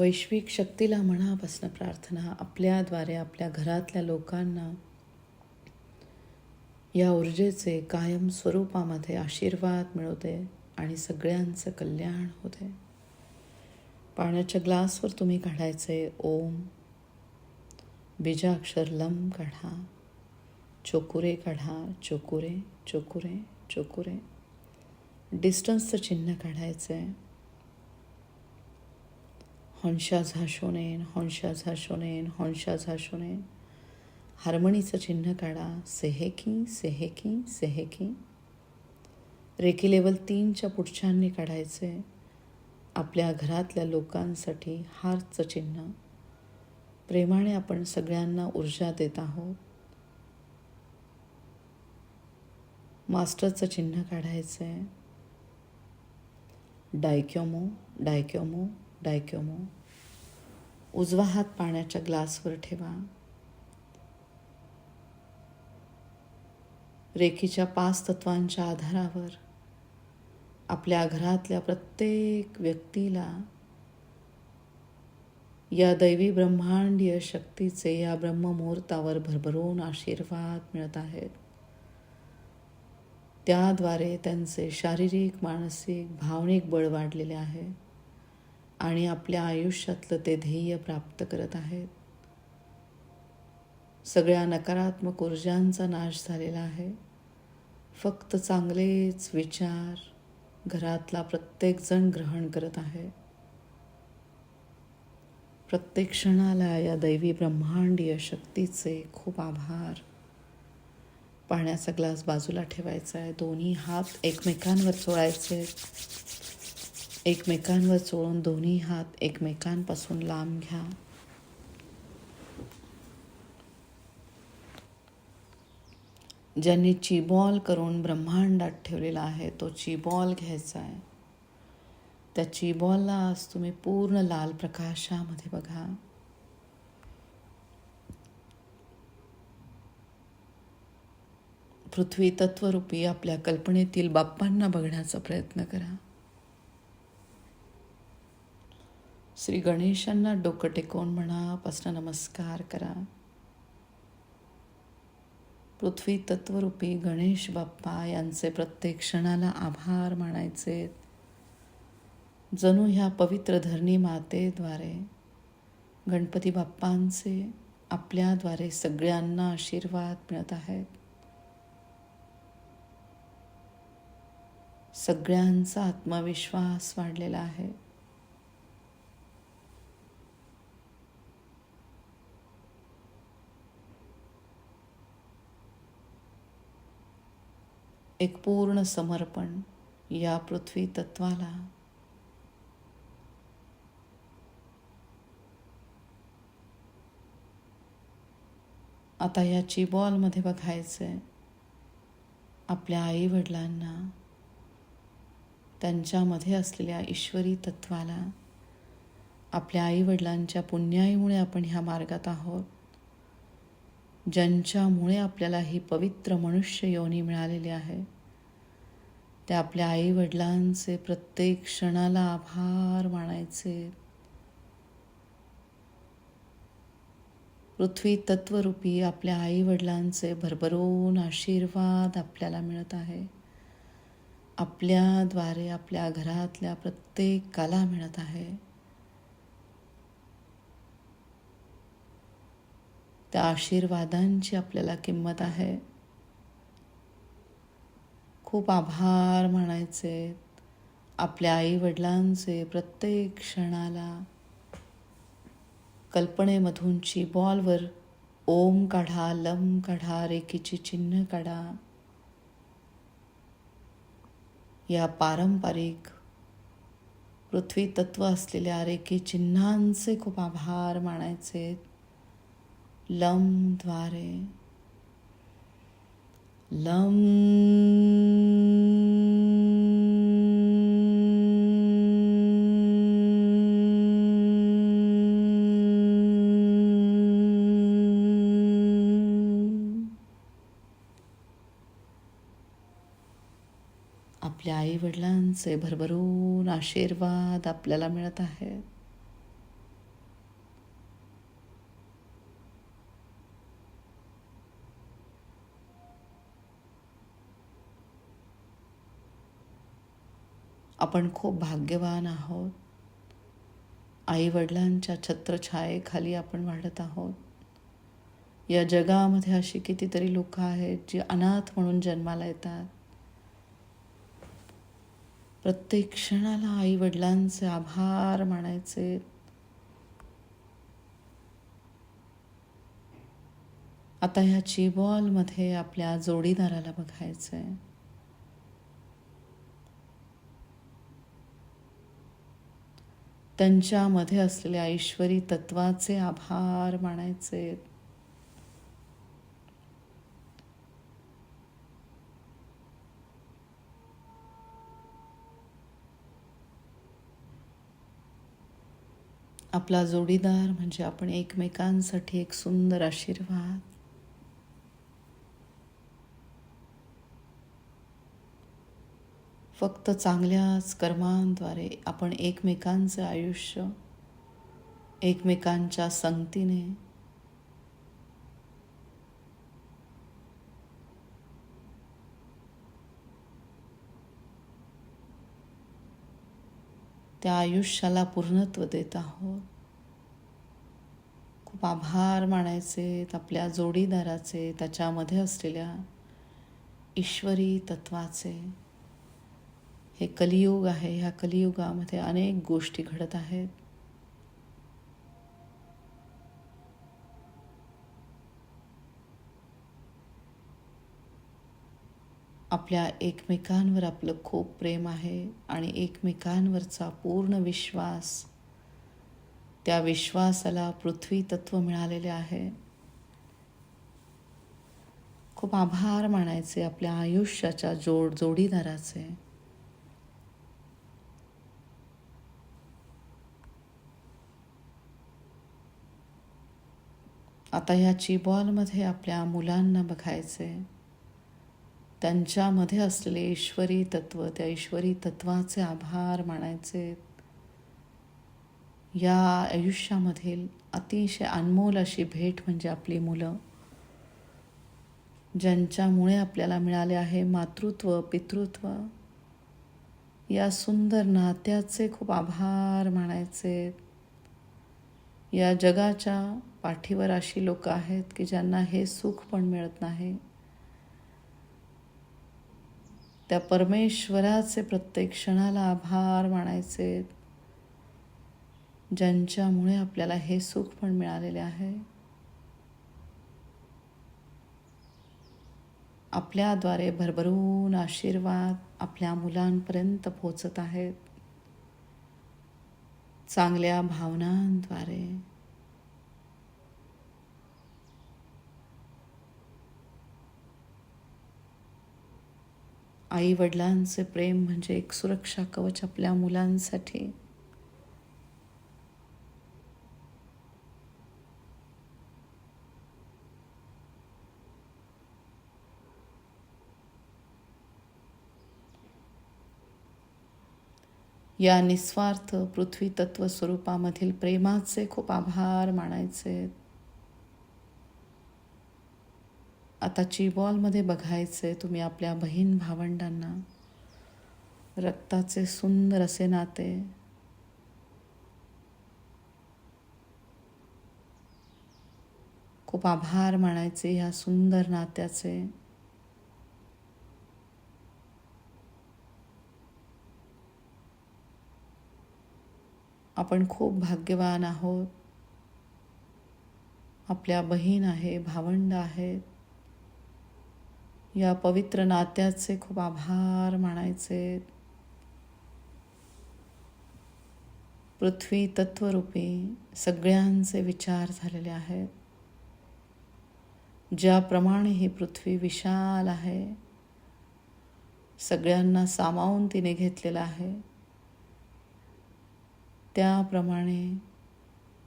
वैश्विक शक्तीला मनापासून प्रार्थना आपल्याद्वारे आपल्या घरातल्या लोकांना या ऊर्जेचे कायम स्वरूपामध्ये आशीर्वाद मिळवते आणि सगळ्यांचं कल्याण होते. पाण्याच्या ग्लासवर तुम्ही काढायचे ओम बीजाक्षर लम काढा चोकुरे काढा चोकुरे चोकुरे चोकुरे. डिस्टन्सचं चिन्ह काढायचं आहे हंशा झाशोनेन हंशा झाशोनेन हंशा झाशोनेन हार्मणीचं चिन्ह काढा. सेहेकी सेहेकी सेहेकी रेकी लेवल तीनच्या पुढच्यांनी काढायचे. आपल्या घरातल्या लोकांसाठी हारचं चिन्ह. प्रेमाने आपण सगळ्यांना ऊर्जा देत आहोत. मास्टरचं चिन्ह काढायचं आहे डायक्योमो डायक्योमो. डायक्योमो. उजवा हात पाण्याच्या ग्लासवर ठेवा. रेखीच्या पाच तत्वांच्या आधारावर आपल्या घरातल्या प्रत्येक व्यक्तीला या दैवी ब्रह्मांडीय शक्तीचे या ब्रह्ममुहूर्तावर भरभरून आशीर्वाद मिळत आहेत. त्याद्वारे त्यांचे शारीरिक मानसिक भावनिक बळ वाढलेले आहे. आणि आपल्या आयुष्यातलं ते ध्येय प्राप्त करत आहेत. सगळ्या नकारात्मक ऊर्जांचा नाश झालेला आहे. फक्त चांगलेच विचार घरातला प्रत्येकजण ग्रहण करत आहे. प्रत्येक क्षणाला या दैवी ब्रह्मांडीय शक्तीचे खूप आभार. पाण्याचा ग्लास बाजूला ठेवायचा आहे. दोन्ही हात एकमेकांवर चोळायचे एकमेकांवर चोळून दोन्ही हात एकमेकांपासून लांब घ्या. ज्यांनी चिबॉल करून ब्रह्मांडात ठेवलेला आहे तो चिबॉल घ्यायचा आहे. त्या चिबॉलला आज तुम्ही पूर्ण लाल प्रकाशामध्ये बघा. पृथ्वी तत्वरूपी आपल्या कल्पनेतील बाप्पांना बघण्याचा प्रयत्न करा. श्री गणेशांना डोकं टेकवून मनापासून नमस्कार करा. पृथ्वी तत्वरूपी गणेश बाप्पा यांचे प्रत्येक क्षणाला आभार मानायचे. जणू ह्या पवित्र धरणी मातेद्वारे गणपती बाप्पांचे आपल्याद्वारे सगळ्यांना आशीर्वाद मिळत आहेत. सगळ्यांचा आत्मविश्वास वाढलेला आहे. एक पूर्ण समर्पण या पृथ्वी तत्वाला. आता या चिबॉलमध्ये बघायचं आहे आपल्या आई वडिलांना त्यांच्यामध्ये असलेल्या ईश्वरी तत्वाला आपल्या आई वडिलांच्या पुण्याईमुळे आपण ह्या मार्गात आहोत. ज्यांच्यामुळे आपल्याला ही पवित्र मनुष्य योनी मिळालेली आहे ते आपल्या आई वडिलांचे प्रत्येक क्षणाला आभार मानायचे. पृथ्वी तत्वरूपी आपल्या आई वडिलांचे भरभरून आशीर्वाद आपल्याला मिळत आहे. आपल्याद्वारे आपल्या घरातल्या प्रत्येकाला मिळत आहे. त्या आशीर्वादांची आपल्याला किंमत आहे. खूप आभार म्हणायचे. आपल्या आई वडिलांचे प्रत्येक क्षणाला कल्पनेमधूनची बॉलवर ओम काढा लम काढा रेखीची चिन्ह काढा. या पारंपरिक पृथ्वी तत्व असलेल्या रेखी चिन्हांचे खूप आभार मानायचे. लमद्वारे लम। आपल्या आई वडिलांचे भरभरून आशीर्वाद आपल्याला मिळत आहेत. आपण खूप भाग्यवान आहोत. आईवडिलांच्या छत्रछायेखाली आपण वाढत आहोत. या जगामध्ये अशी कितीतरी लोक आहेत जी अनाथ म्हणून जन्माला येतात. प्रत्येक क्षणाला आई वडिलांचे आभार मानायचे. आता ह्या चिबॉलमध्ये आपल्या जोडीदाराला बघायचं आहे त्यांच्यामध्ये असलेल्या ऐश्वरी तत्वाचे आभार मानायचे. आपला जोडीदार म्हणजे आपण एकमेकांसाठी एक सुंदर आशीर्वाद. फक्त चांगल्याच कर्मांद्वारे आपण एकमेकांचं आयुष्य एकमेकांच्या संगतीने त्या आयुष्याला पूर्णत्व देत आहोत. खूप आभार मानायचे आपल्या जोडीदाराचे त्याच्यामध्ये असलेल्या ईश्वरी तत्वाचे. हे कलियुग आहे. ह्या कलियुगामध्ये अनेक गोष्टी घडत आहेत. आपल्या एकमेकांवर आपलं खूप प्रेम आहे आणि एकमेकांवरचा पूर्ण विश्वास त्या विश्वासाला पृथ्वी तत्व मिळालेले आहे. खूप आभार मानायचे आपल्या आयुष्याच्या जोड जोडीदाराचे. आता ह्या चिबॉलमध्ये आपल्या मुलांना बघायचे त्यांच्यामध्ये असलेले ईश्वरी तत्व त्या ईश्वरी तत्वाचे आभार मानायचे. या आयुष्यामधील अतिशय अनमोल अशी भेट म्हणजे आपली मुलं. ज्यांच्यामुळे आपल्याला मिळाले आहे मातृत्व पितृत्व. या सुंदर नात्याचे खूप आभार मानायचे. या जगाच्या पाठीवर अशी लोक आहेत की ज्यांना हे सुख पण मिळत नाही. त्या परमेश्वराचे प्रत्येक क्षणाला आभार मानायचे ज्यांच्यामुळे आपल्याला हे सुख पण मिळालेले आहे. आपल्याद्वारे भरभरून आशीर्वाद आपल्या मुलांपर्यंत पोचत आहेत. चांगल्या भावनांद्वारे. आई वडिलांचे प्रेम म्हणजे एक सुरक्षा कवच आपल्या मुलांसाठी. या निस्वार्थ पृथ्वी तत्व स्वरूपामधील प्रेमाचे खूप आभार मानायचे. आता चिबॉलमध्ये बघायचे तुम्ही आपल्या बहीण भावंडांना रक्ताचे सुंदर असे नाते. खूप आभार मानायचे ह्या सुंदर नात्याचे. आपण खूप भाग्यवान आहोत. आपल्या बहीण आहे भावंड आहेत. या पवित्र नात्याचे खूप आभार मानायचे. पृथ्वी तत्वरूपी सगळ्यांचे विचार झालेले आहेत. ज्याप्रमाणे ही पृथ्वी विशाल आहे सगळ्यांना सामावून तिने घेतलेलं आहे. त्याप्रमाणे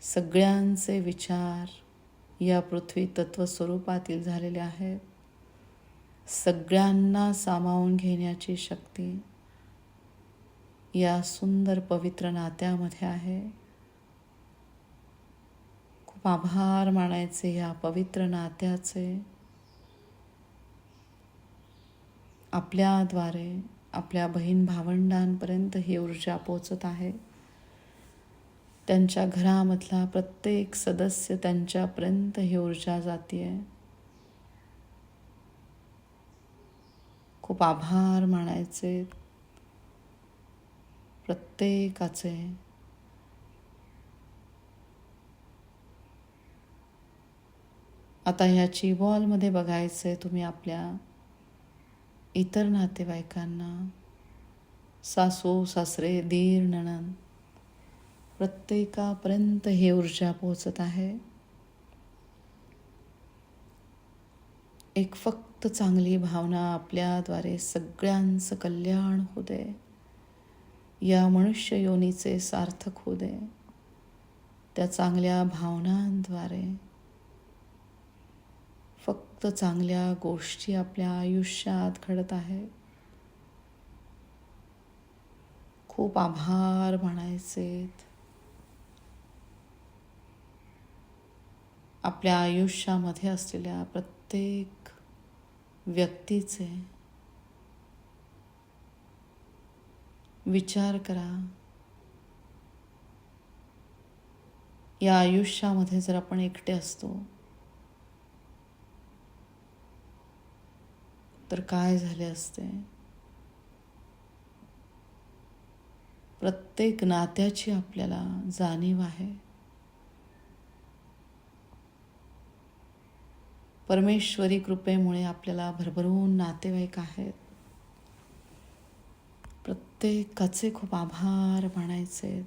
सगळ्यांचे विचार या पृथ्वी तत्वस्वरूपातील झालेले आहेत. सगळ्यांना सामावून घेण्याची शक्ती या सुंदर पवित्र नात्यामध्ये आहे. खूप आभार मानायचे या पवित्र नात्याचे. आपल्याद्वारे आपल्या बहीण भावंडांपर्यंत ही ऊर्जा पोचत आहे. त्यांच्या घरामधला प्रत्येक सदस्य त्यांच्यापर्यंत ही ऊर्जा जाते आहे खूप आभार मानायचे. प्रत्येकाचे. आता ह्याची वॉलमध्ये बघायचं आहे तुम्ही आपल्या इतर नातेवाईकांना. सासू सासरे दीर नणन प्रत्येकापर्यंत हे ऊर्जा पोहोचत आहे. एक फक्त फक्त चांगली भावना आपल्याद्वारे सगळ्यांचं कल्याण होऊ दे. या मनुष्य योनीचे सार्थक होऊ दे. त्या चांगल्या भावनांद्वारे. फक्त चांगल्या गोष्टी आपल्या आयुष्यात घडत आहे. खूप आभार म्हणायचे आपल्या आयुष्यामध्ये असलेल्या प्रत्येक व्यक्तीचे विचार करा. या आयुष्यामध्ये जर आपण एकटे असतो तर काय झाले असते? प्रत्येक नात्याची आपल्याला जाणीव आहे. परमेश्वरी कृपेमुळे आपल्याला भरभरून नातेवाईक आहेत. प्रत्येकाचे खूप आभार मानायचे.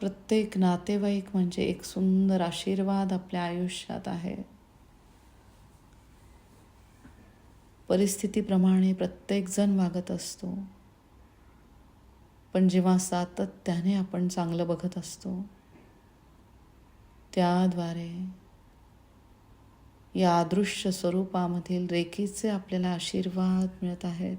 प्रत्येक नातेवाईक म्हणजे एक सुंदर आशीर्वाद आपल्या आयुष्यात आहे. परिस्थितीप्रमाणे प्रत्येकजण वागत असतो. पण जेव्हा सातत्याने आपण चांगलं बघत असतो. त्याद्वारे या अदृश्य स्वरूपामधील रेखीचे आपल्याला आशीर्वाद मिळत आहेत.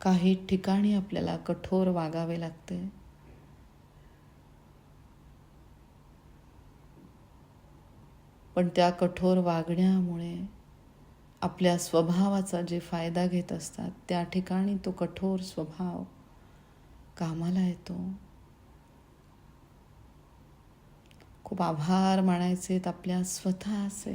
काही ठिकाणी आपल्याला कठोर वागावे लागते. पण त्या कठोर वागण्यामुळे आपल्या स्वभावाचा जे फायदा घेत असतात त्या ठिकाणी तो कठोर स्वभाव कामाला येतो. खूप आभार मानायचे आपल्या स्वतःचे.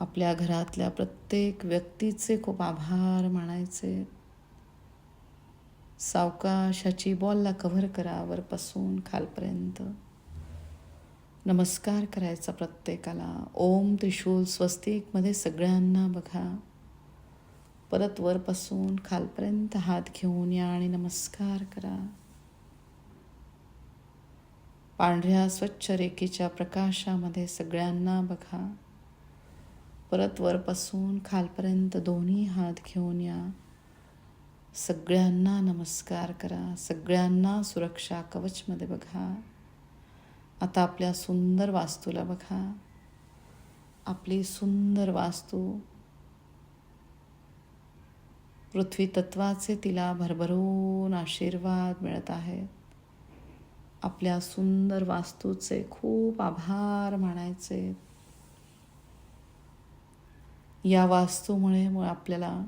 आपल्या घरातल्या प्रत्येक व्यक्तीचे खूप आभार मानायचे सावकाशाची बॉलला कव्हर करा वरपासून खालपर्यंत. नमस्कार करायचा प्रत्येकाला. ओम त्रिशूल स्वस्तिकमध्ये सगळ्यांना बघा. परत वरपासून खालपर्यंत हात घेऊन या आणि नमस्कार करा. पांढऱ्या स्वच्छ रेखेच्या प्रकाशामध्ये सगळ्यांना बघा. परत वरपासून खालपर्यंत दोन्ही हात घेऊन या. सगळ्यांना नमस्कार करा. सगळ्यांना सुरक्षा कवचमध्ये बघा. आता आपल्या सुंदर वास्तूला बघा. आपली सुंदर वास्तू. पृथ्वी तत्वाचे तिला भरभरून आशीर्वाद मिळत आहेत आपल्या सुंदर वास्तूचे खूप आभार मानायचे. या वास्तूमुळे आपल्याला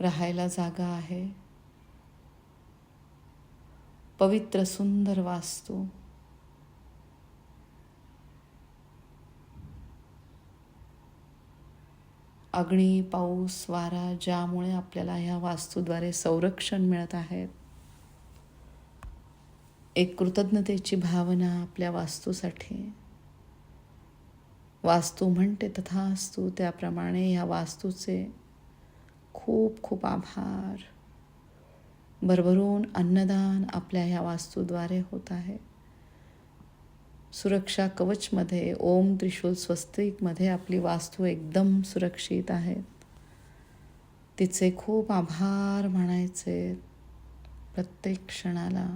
राहायला जागा आहे. पवित्र सुंदर वास्तू. अग्नी पाऊस वारा ज्यामुळे आपल्याला ह्या वास्तूद्वारे संरक्षण मिळत आहेत एक कृतज्ञतेची भावना आपल्या वास्तूसाठी. वास्तू म्हणते तथा असतो त्याप्रमाणे ह्या वास्तूचे खूप खूप आभार. भरभरून अन्नदान आपल्या ह्या वास्तूद्वारे होत आहे. सुरक्षा कवचमध्ये ओम त्रिशूल स्वस्तिकमध्ये आपली वास्तू एकदम सुरक्षित आहेत तिचे खूप आभार म्हणायचे प्रत्येक क्षणाला.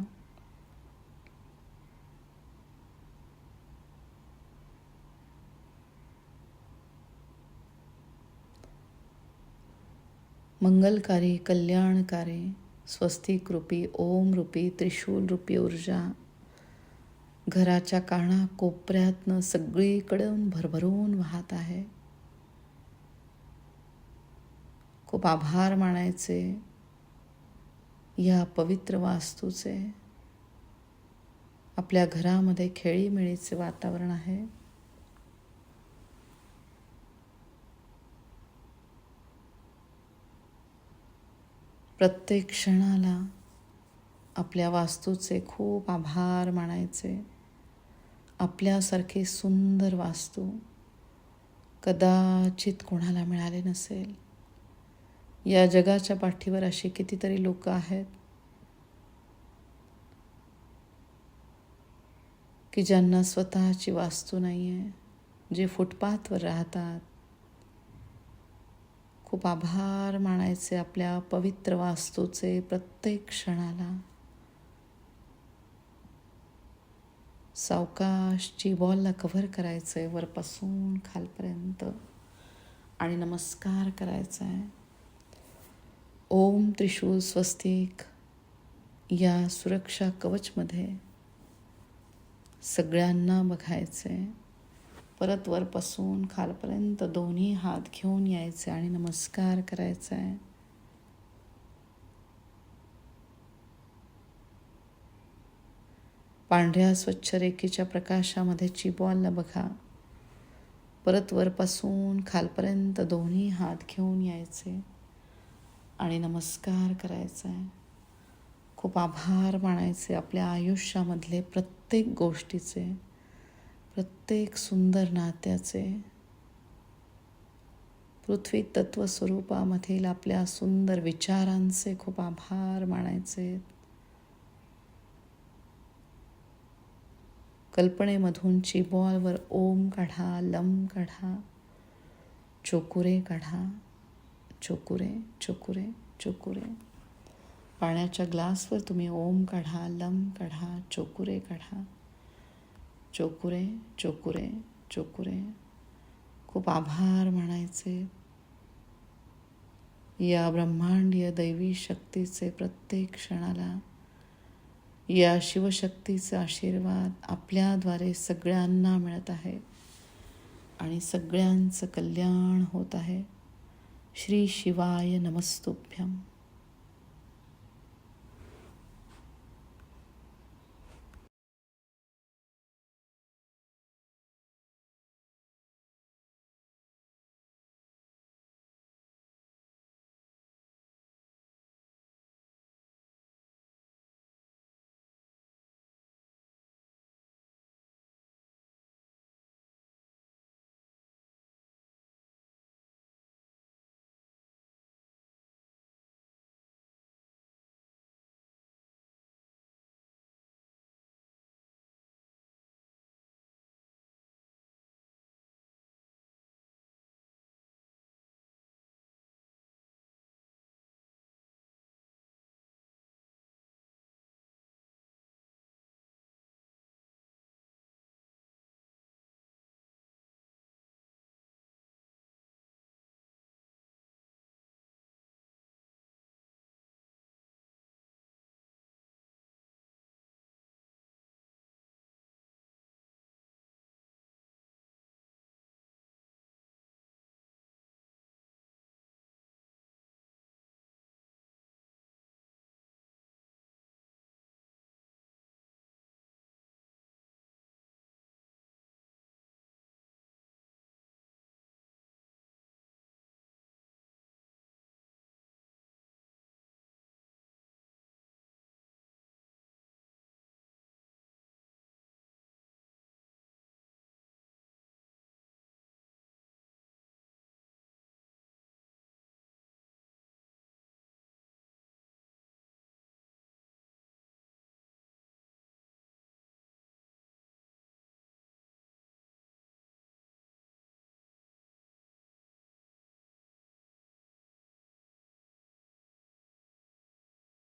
मंगलकारी कल्याणकारी स्वस्तिक रूपी ओम रूपी त्रिशूल रूपी ऊर्जा घराच्या काना कोपऱ्यातनं सगळीकडून भरभरून वाहत आहे. खूप आभार मानायचे या पवित्र वास्तूचे. आपल्या घरामध्ये खेळीमेळीचे वातावरण आहे. प्रत्येक क्षणाला आपल्या वास्तूचे खूप आभार मानायचे. आपल्यासारखे सुंदर वास्तू कदाचित कोणाला मिळाले नसेल. या जगाच्या पाठीवर असे कितीतरी लोक आहेत की ज्यांना स्वतःची वास्तू नाही आहे जे फुटपाथवर राहतात. खूप आभार मानायचे आपल्या पवित्र वास्तूचे प्रत्येक क्षणाला. सावकाशची बॉलला कव्हर करायचं आहे वरपासून खालपर्यंत. आणि नमस्कार करायचा आहे ओम त्रिशूल स्वस्तिक या सुरक्षा कवचमध्ये सगळ्यांना बघायचे परत वरपासून खालपर्यंत दोन्ही हात घेऊन यायचे आणि नमस्कार करायचा आहे पांढऱ्या स्वच्छ रेखेच्या प्रकाशामध्ये चिबॉलला बघा. परत वरपासून खालपर्यंत दोन्ही हात घेऊन यायचे आणि नमस्कार करायचा. आहे खूप आभार मानायचे आपल्या आयुष्यामधले प्रत्येक गोष्टीचे प्रत्येक सुंदर नात्याचे. पृथ्वी तत्वस्वरूपामधील आपल्या सुंदर विचारांचे खूप आभार मानायचे. कल्पनेमधून चिबॉलवर ओम काढा लम काढा चोकुरे काढा चोकुरे चोकुरे चोकुरे. पाण्याच्या ग्लासवर तुम्ही ओम काढा लम काढा चोकुरे काढा. चोकुरे चोकुरे चोकुरे. खूप आभार म्हणायचे या ब्रह्मांडीय दैवी शक्तीचे प्रत्येक क्षणाला या शिवशक्तीचा आशीर्वाद आपल्याद्वारे सगळ्यांना मिळत आहे आणि सगळ्यांचं कल्याण होत आहे. श्री शिवाय नमस्तुभ्यम.